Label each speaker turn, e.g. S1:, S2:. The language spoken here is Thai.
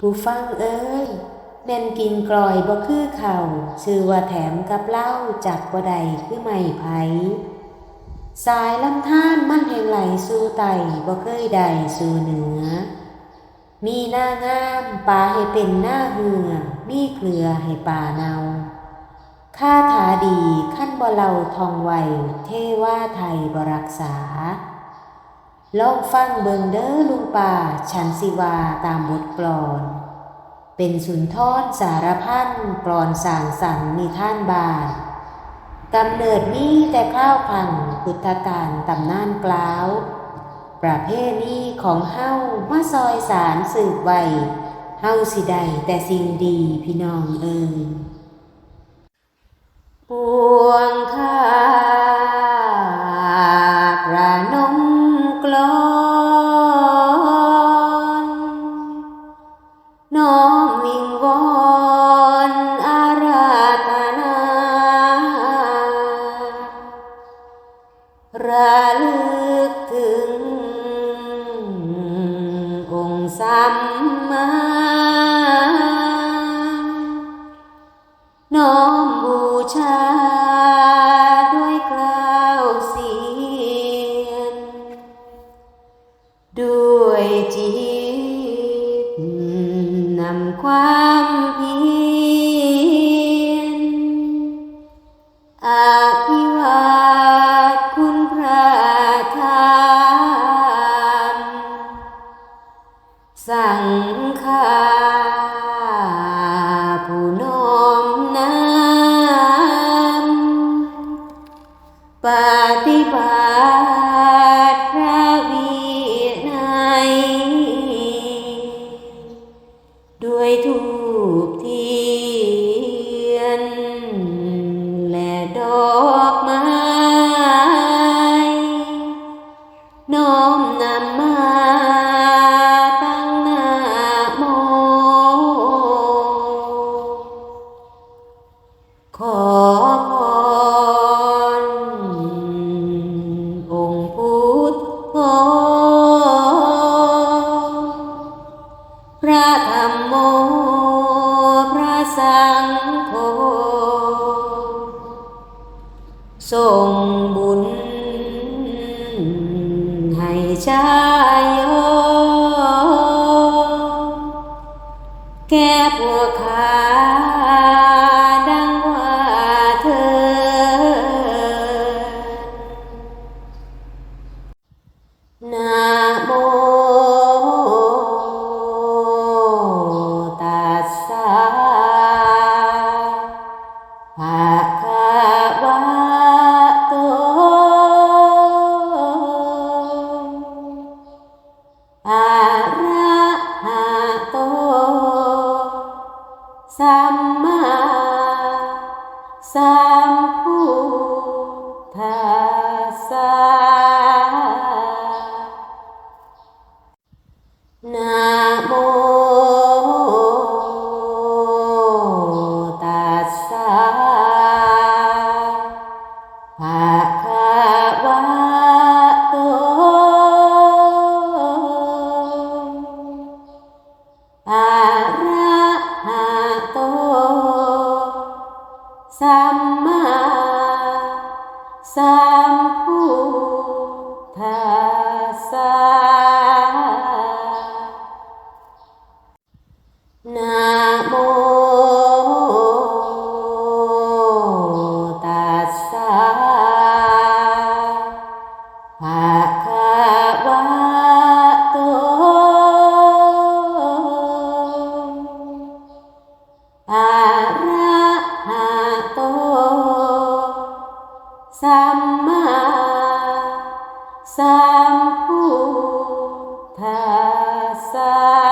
S1: ผู้ฟังเอ้ยแม่นกินกลอยบ่คือเข่าชื่อว่าแถมกับเหล้าจักบ่ใดคือไม่ไผสายลำธารมันแห่งไหลสู่ไตบ่เคยใดสู่เหนือ มีหน้างามป่าให้เป็นหน้าเหือ มีเกลือให้ป่าเนาค่าถาดีขั้นบ่เราทองไวเทว่าไทยบรักษา ลองฟังเบิงเด้อลุงป่าฉันสิวาตามบทกลอน เป็นสุนทรสารพันกลอนสางสรรค์นิท่านบาทกำเนิดมีแต่ข้าวพังพุทธการตำนานกล่าว ประเพณีของเฮามาซอยสารสืบไวเฮาสิไดแต่สิ่งดีพี่น้องเอิญป น้อมวิงวอนอาราธนาระลึกถึง องค์สัมมา น้อง ปฏิบัติพระวินัยด้วยทุก งโฆส่งบุญให้ชายโยแก่พวกข้า สั มาสัมพุทธัสสะ Sampu Tassa